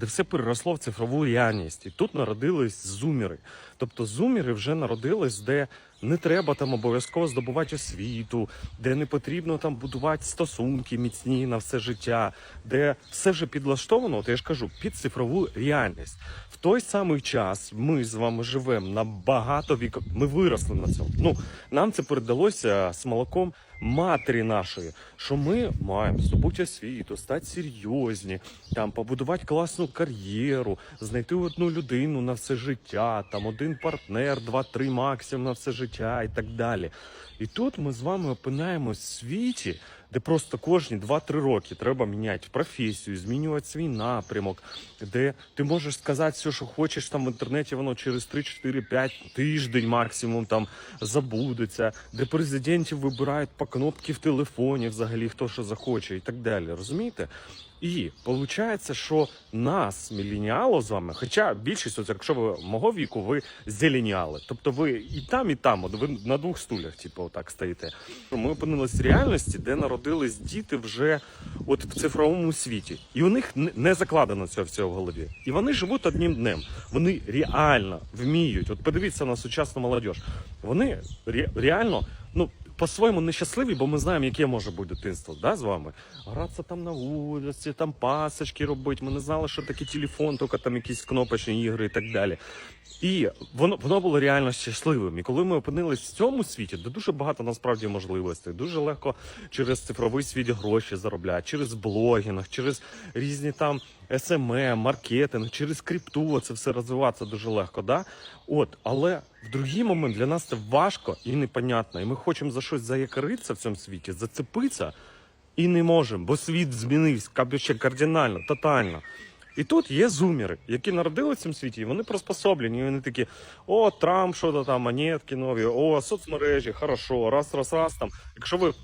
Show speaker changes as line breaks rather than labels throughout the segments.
де все переросло в цифрову реальність. І тут народились зуміри. Тобто зуміри вже народились, де не треба там обов'язково здобувати освіту, де не потрібно там будувати стосунки міцні на все життя, де все вже підлаштовано, от я ж кажу, під цифрову реальність. В той самий час ми з вами живемо на багато віків. Ми виросли на цьому. Ну нам це передалося з молоком матері нашої, що ми маємо здобути освіту, стати серйозні, там побудувати класну кар'єру, знайти одну людину на все життя, там один партнер, два-три максимум на все життя і так далі. І тут ми з вами опинаємось в світі, де просто кожні 2-3 роки треба міняти професію, змінювати свій напрямок, де ти можеш сказати все, що хочеш там в інтернеті, воно через 3-4-5 тиждень максимум там забудеться, де президентів вибирають по кнопки в телефоні, взагалі хто що захоче, і так далі. Розумієте? І виходить, що нас, міленіало з вами, хоча більшість, от якщо ви мого віку, ви зеленіали. Тобто ви і там, і там, от ви на двох стулях, типу, отак стоїте. Ми опинились в реальності, де народились діти вже от в цифровому світі. І у них не- закладено цього всього в голові. І вони живуть одним днем. Вони реально вміють. От подивіться на сучасну молодіж. Вони ре- реально, ну. По-своєму нещасливі, бо ми знаємо, яке може бути дитинство да, з вами. Гратися там на вулиці, там пасочки робити. Ми не знали, що таке телефон, тільки там якісь кнопочні ігри і так далі. І воно, воно було реально щасливим. І коли ми опинились в цьому світі, де дуже багато насправді можливостей, дуже легко через цифровий світ гроші заробляти, через блогінг, через різні там SMM, маркетинг, через крипту це все розвиватися дуже легко. Да? От, але в другий момент для нас це важко і непонятно. І ми хочемо за щось заякоритися в цьому світі, зацепитися і не можемо, бо світ змінився каб- кардинально, тотально. І тут є зумери, які народилися в цьому світі, і вони приспособлені. І вони такі: о, Трамп, що то там, монетки нові, о, соцмережі, хорошо, раз, раз, раз там. Якщо ви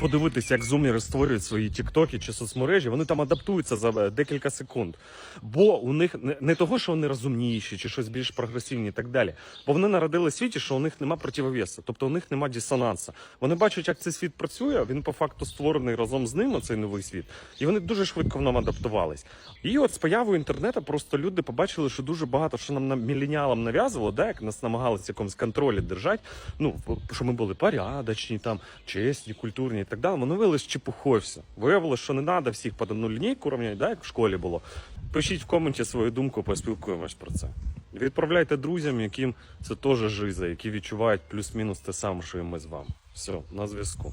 подивитися, як зумери створюють свої тіктоки чи соцмережі, вони там адаптуються за е, декілька секунд. Бо у них не, того, що вони розумніші чи щось більш прогресивні і так далі. Бо вони народили світі, що у них нема противовеса, тобто у них нема дисонанса. Вони бачать, як цей світ працює. Він по факту створений разом з ними, цей новий світ, і вони дуже швидко в ньому адаптувались. І от з появою інтернету просто люди побачили, що дуже багато що нам на міленіалам нав'язувало, да, як нас намагалися якомусь контролі держати. Ну що ми були порядочні, там чесні, культурні і так далі. Воно виявилось чепуховся. Виявилось, що не треба всіх під одну лінійку рівняти, да, як в школі було. Пишіть в коменті свою думку, поспілкуємось про це. Відправляйте друзям, яким це теж жиза, які відчувають плюс-мінус те саме, що і ми з вами. Все, на зв'язку.